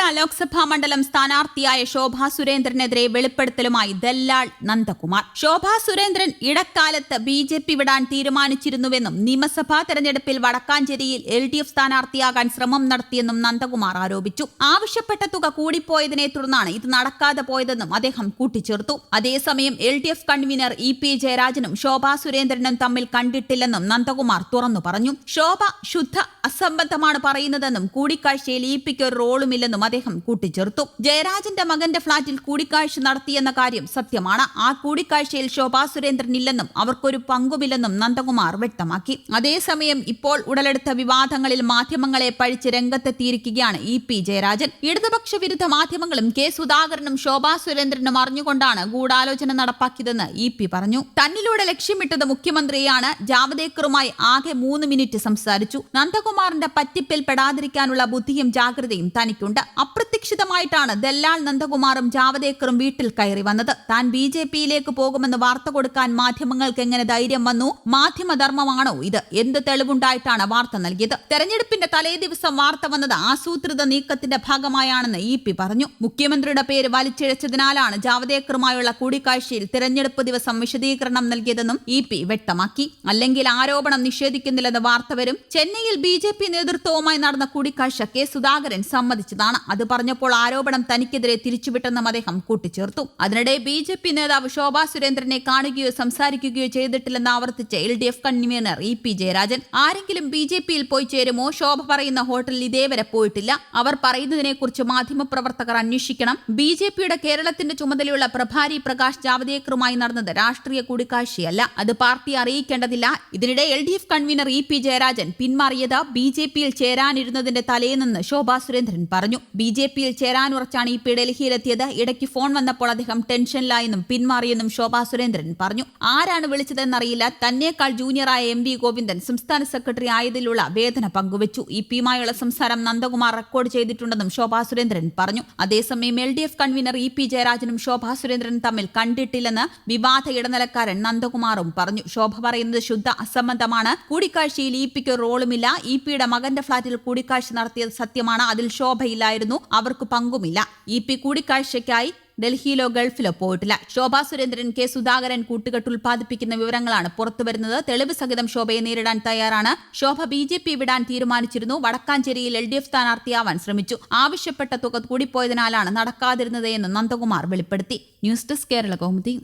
ആലപ്പുഴ ലോക്സഭാ മണ്ഡലം സ്ഥാനാർത്ഥിയായ ശോഭാ സുരേന്ദ്രനെതിരെ വെളിപ്പെടുത്തലുമായി ദല്ലാൾ നന്ദകുമാർ. ശോഭാ സുരേന്ദ്രൻ ഇടക്കാലത്ത് B J P വിടാൻ തീരുമാനിച്ചിരുന്നുവെന്നും നിയമസഭാ തെരഞ്ഞെടുപ്പിൽ വടക്കാഞ്ചേരിയിൽ എൽ ഡി എഫ് സ്ഥാനാർത്ഥിയാകാൻ ശ്രമം നടത്തിയെന്നും നന്ദകുമാർ ആരോപിച്ചു. ആവശ്യപ്പെട്ട തുക കൂടിപ്പോയതിനെ തുടർന്നാണ് ഇത് നടക്കാതെ പോയതെന്നും അദ്ദേഹം കൂട്ടിച്ചേർത്തു. അതേസമയം L D F convener E P ജയരാജനും Shobha സുരേന്ദ്രനും തമ്മിൽ കണ്ടിട്ടില്ലെന്നും നന്ദകുമാർ തുറന്നു പറഞ്ഞു. ശോഭ ശുദ്ധ അസംബന്ധമാണ് പറയുന്നതെന്നും കൂടിക്കാഴ്ചയിൽ ഇ പിക്ക് ഒരു റോളുമില്ലെന്നും അദ്ദേഹം കൂട്ടിച്ചേർത്തു. ജയരാജന്റെ മകന്റെ ഫ്ളാറ്റിൽ കൂടിക്കാഴ്ച നടത്തിയെന്ന കാര്യം സത്യമാണ്. ആ കൂടിക്കാഴ്ചയിൽ ശോഭാ സുരേന്ദ്രൻ ഇല്ലെന്നും അവർക്കൊരു പങ്കുമില്ലെന്നും നന്ദകുമാർ വ്യക്തമാക്കി. അതേസമയം ഇപ്പോൾ ഉടലെടുത്ത വിവാദങ്ങളിൽ മാധ്യമങ്ങളെ പഴിച്ച് രംഗത്തെത്തിയിരിക്കുകയാണ് ഇ പി ജയരാജൻ. ഇടതുപക്ഷ വിരുദ്ധ മാധ്യമങ്ങളും കെ സുധാകരനും ശോഭാ സുരേന്ദ്രനും അറിഞ്ഞുകൊണ്ടാണ് ഗൂഢാലോചന നടപ്പാക്കിയതെന്ന് ഇ പി പറഞ്ഞു. തന്നിലൂടെ ലക്ഷ്യമിട്ടത് മുഖ്യമന്ത്രിയാണ്. ജാവദേക്കറുമായി ആകെ മൂന്ന് മിനിറ്റ് സംസാരിച്ചു. നന്ദകുമാറിന്റെ പറ്റിപ്പിൽ പെടാതിരിക്കാനുള്ള ബുദ്ധിയും ജാഗ്രതയും തനിക്കുണ്ട്. അപ്രത്യക്ഷ അപ്രതീക്ഷിതമായിട്ടാണ് ദല്ലാൽ നന്ദകുമാറും ജാവദേക്കറും വീട്ടിൽ കയറി വന്നത്. താൻ ബി ജെ പിയിലേക്ക് പോകുമെന്ന് വാർത്ത കൊടുക്കാൻ മാധ്യമങ്ങൾക്ക് എങ്ങനെ ധൈര്യം വന്നു? മാധ്യമധർമ്മമാണോ ഇത്? എന്ത് തെളിവുണ്ടായിട്ടാണ് വാർത്ത നൽകിയത്? തെരഞ്ഞെടുപ്പിന്റെ തലേ ദിവസം വാർത്ത വന്നത് ആസൂത്രിത നീക്കത്തിന്റെ ഭാഗമായാണെന്ന് ഇ പി പറഞ്ഞു. മുഖ്യമന്ത്രിയുടെ പേര് വലിച്ചിഴച്ചതിനാലാണ് ജാവദേക്കറുമായുള്ള കൂടിക്കാഴ്ചയിൽ തെരഞ്ഞെടുപ്പ് ദിവസം വിശദീകരണം നൽകിയതെന്നും ഇ പി വ്യക്തമാക്കി. അല്ലെങ്കിൽ ആരോപണം നിഷേധിക്കുന്നില്ലെന്ന് വാർത്ത വരും ചെന്നൈയിൽ ബി നേതൃത്വവുമായി നടന്ന കൂടിക്കാഴ്ച കെ സുധാകരൻ സമ്മതിച്ചതാണ്. അത് പറഞ്ഞപ്പോൾ ആരോപണം തനിക്കെതിരെ തിരിച്ചുവിട്ടെന്നും അദ്ദേഹം കൂട്ടിച്ചേർത്തു. അതിനിടെ ബി ജെ പി നേതാവ് ശോഭാ സുരേന്ദ്രനെ കാണുകയോ സംസാരിക്കുകയോ ചെയ്തിട്ടില്ലെന്ന് ആവർത്തിച്ച L D F convener E P Jayarajan ആരെങ്കിലും ബി ജെ പിയിൽ പോയി ചേരുമോ? ശോഭ പറയുന്ന ഹോട്ടലിൽ ഇതേവരെ പോയിട്ടില്ല. അവർ പറയുന്നതിനെക്കുറിച്ച് മാധ്യമപ്രവർത്തകർ അന്വേഷിക്കണം. ബി ജെ പിയുടെ കേരളത്തിന്റെ ചുമതലയുള്ള പ്രഭാരി പ്രകാശ് ജാവദേക്കറുമായി നടന്നത് രാഷ്ട്രീയ കൂടിക്കാഴ്ചയല്ല. അത് പാർട്ടി അറിയിക്കേണ്ടതില്ല. ഇതിനിടെ L D F convener E P Jayarajan പിന്മാറിയത് B J പിയിൽ ചേരാനിരുന്നതിന്റെ തലേന്നെന്ന് ശോഭാ സുരേന്ദ്രൻ പറഞ്ഞു. ബി ജെ പിയിൽ ചേരാനുറച്ചാണ് ഇ പി ഡൽഹിയിലെത്തിയത് ഇടയ്ക്ക് ഫോൺ വന്നപ്പോൾ അദ്ദേഹം ടെൻഷനിലായെന്നും പിന്മാറിയെന്നും ശോഭാ സുരേന്ദ്രൻ പറഞ്ഞു. ആരാണ് വിളിച്ചതെന്നറിയില്ല. തന്നേക്കാൾ ജൂനിയറായ എം വി ഗോവിന്ദൻ സംസ്ഥാന സെക്രട്ടറി ആയതിലുള്ള വേദന പങ്കുവച്ചു. ഇ പിയുമായുള്ള സംസാരം നന്ദകുമാർ റെക്കോർഡ് ചെയ്തിട്ടുണ്ടെന്നും ശോഭാ സുരേന്ദ്രൻ പറഞ്ഞു. അതേസമയം L D F convener E P ജയരാജനും Shobha സുരേന്ദ്രനും തമ്മിൽ കണ്ടിട്ടില്ലെന്ന് വിവാദ ഇടനിലക്കാരൻ നന്ദകുമാറും പറഞ്ഞു. ശോഭ പറയുന്നത് ശുദ്ധ അസംബന്ധമാണ്. കൂടിക്കാഴ്ചയിൽ ഇ പിക്ക് റോളുമില്ല. ഇ പിയുടെ മകന്റെ ഫ്ളാറ്റിൽ കൂടിക്കാഴ്ച നടത്തിയത് സത്യമാണ്. അതിൽ ശോഭയില്ലായിരുന്നു. അവർക്ക് പങ്കുമില്ല. ഇ പി കൂടിക്കാഴ്ചയ്ക്കായി ഡൽഹിയിലോ ഗൾഫിലോ പോയിട്ടില്ല. ശോഭാ സുരേന്ദ്രൻ കെ സുധാകരൻ കൂട്ടുകെട്ട് ഉൽപ്പാദിപ്പിക്കുന്ന വിവരങ്ങളാണ് പുറത്തുവരുന്നത് തെളിവ് സഹിതം ശോഭയെ നേരിടാൻ തയ്യാറാണ്. ശോഭ ബി ജെ പി വിടാൻ തീരുമാനിച്ചിരുന്നു. വടക്കാഞ്ചേരിയിൽ എൽ ഡി എഫ് സ്ഥാനാർത്ഥിയാവാൻ ശ്രമിച്ചു. ആവശ്യപ്പെട്ട തുക കൂടിപ്പോയതിനാലാണ് നടക്കാതിരുന്നത് എന്ന് നന്ദകുമാർ വെളിപ്പെടുത്തി. News desk Kerala Kaumudi.